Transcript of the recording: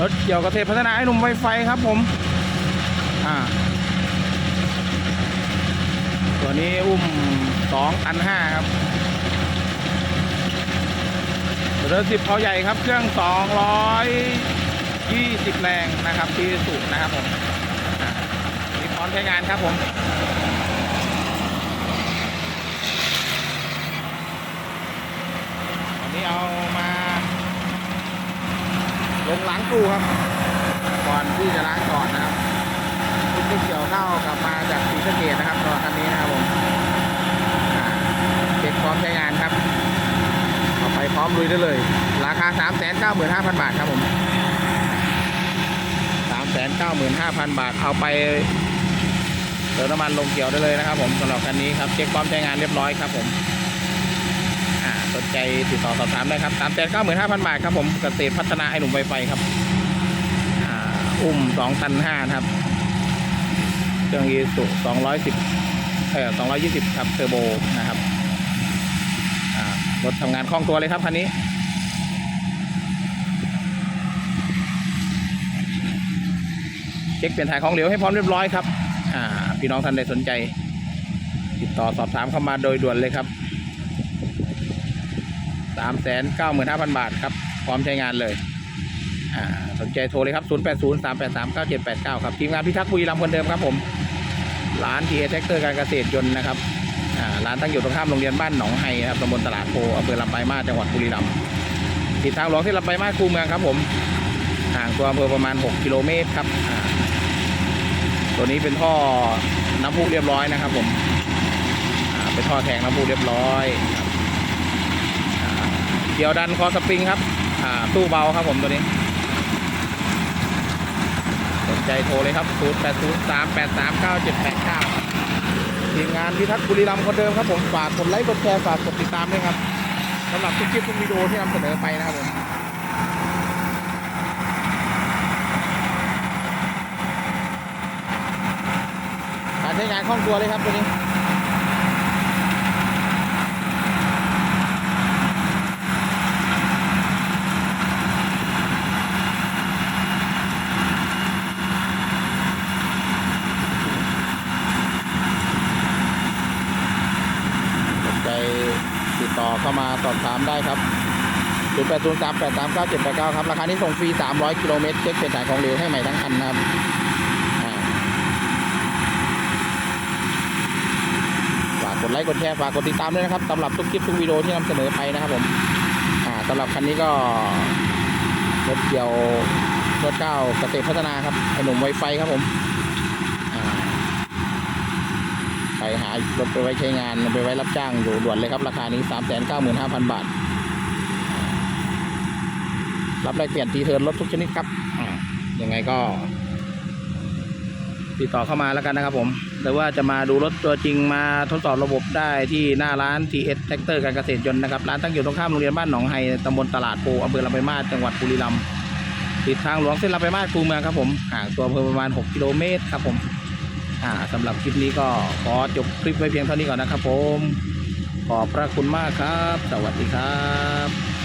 รถเกี่ยวกับเทพัฒนาไอ้หนุ่มไวไฟครับผม อ่า ตัวนี้อุ้มสองอันห้าครับเรือสิบเขาใหญ่ครับ เครื่องสองร้อยยี่สิบแรงนะครับที่สุนะครับผมอ่ามีพร้อมใช้งานครับผม วันนี้เอามา ลงล้างตู้ครับ ก่อนที่จะล้างก่อนนะครับคุณที่เกี่ยวเข้ากลับมาจากสีสะเกดนะครับสำหรับคันนี้นะครับผมอ่าเช็คพร้อมใช้งานครับเอาไปพร้อมลุยได้เลย ราคา 3 9 5 0 0 0 บาทครับผม3 9 5 0 0 0 บาท เอาไปเติมน้ำมันลงเกี่ยวได้เลยนะครับผมสำหรับคันนี้ครับ เช็คพร้อมใช้งานเรียบร้อยครับผม สนใจติดต่อสอบถามได้ครับสามแสนเก้าหมื่นห้าพันบาทครับผมเกษตรพัฒนาไอหนุ่มไวไฟครับอุ้มสองตันห้าครับเครื่องยีสุสองร้อยสิบเออสองร้อยยี่สิบครับเทอร์โบนะครับรถทำงานคล่องตัวเลยครับคันนี้เช็คเปลี่ยนถ่ายของเหลวให้พร้อมเรียบร้อยครับ อ่า พี่น้องท่านใดสนใจ ติดต่อสอบถามเข้ามาโดยด่วนเลยครับ สามแสนเก้าหมื่นห้าพันบาทครับ พร้อมใช้งานเลย สนใจโทรเลยครับ 0 8 0 3 8 3 9 7 8 9 ครับ ทีมงานพิทักษ์บุรีรัมย์คนเดิมครับผม ร้านทีเอแท็กเตอร์การเกษตรยนต์นะครับร้านตั้งอยู่ตรงข้ามโรงเรียนบ้านหนองไฮนะครับตำบลตลาดโพอำเภอลำปลายมาจังหวัดบุรีรัมย์ติดทางหลวงที่ลำปลายมาคูเมืองครับผม ห่างตัวอำเภอประมาณ 6 กิโลเมตรครับ ตัวนี้เป็นท่อน้ำพุเรียบร้อยนะครับผมเป็นท่อแทงน้ำพุเรียบร้อยครับ เกี่ยวดันคอสปริงครับ อ่า ตู้เบาครับผมตัวนี้ สนใจโทรเลยครับ 0 8 0 3 8 3 9 7 8 9ครับทีมงานพิทักษ์บุรีรัมย์คนเดิมครับผม ฝากกดไลค์กดแชร์ฝากกดติดตามด้วยครับสำหรับทุกคลิปทุกวิดีโอที่นำเสนอไปนะครับผมการใช้งานคล่องตัวเลยครับตัวนี้ใจติดต่อ เข้ามาสอบถามได้ครับ0 8 0 3 8 3 9 7 8 9 ครับ ราคานี้ส่งฟรี 300 กิโลเมตร เช็คเป็นสายของเหลวให้ใหม่ทั้งคันนะครับฝากกดไลค์ กดแชร์ ฝากกดติดตามด้วยนะครับสำหรับทุกคลิปทุกวิดีโอที่นำเสนอไปนะครับผมสำหรับคันนี้ก็รถเกี่ยวรถเก้าเกษตรพัฒนาครับไอหนุ่มไวไฟครับผม อ่า ไป หารถไปไว้ใช้งานไปไว้รับจ้างอยู่ด่วนเลยครับ ราคานี้ 3 9 5 0 0 0 บาท รับแลกเปลี่ยนทีเทิร์นรถทุกชนิดครับยังไงก็ ติดต่อเข้ามาแล้วกันนะครับผม หรือว่าจะมาดูรถตัวจริงมาทดสอบระบบได้ที่หน้าร้าน TS Tractor การเกษตรยนต์นะครับ ร้านตั้งอยู่ตรงข้ามโรงเรียนบ้านหนองไฮตำบลตลาดโพอำเภอลำปางมาศจังหวัดบุรีรัมย์ติดทางหลวงเส้นลำปางมาศคูเมืองครับผมห่างตัวอำเภอประมาณ 6 กิโลเมตรครับผม อ่าสำหรับคลิปนี้ก็ขอจบคลิปไว้เพียงเท่านี้ก่อนนะครับผม ขอบพระคุณมากครับ สวัสดีครับ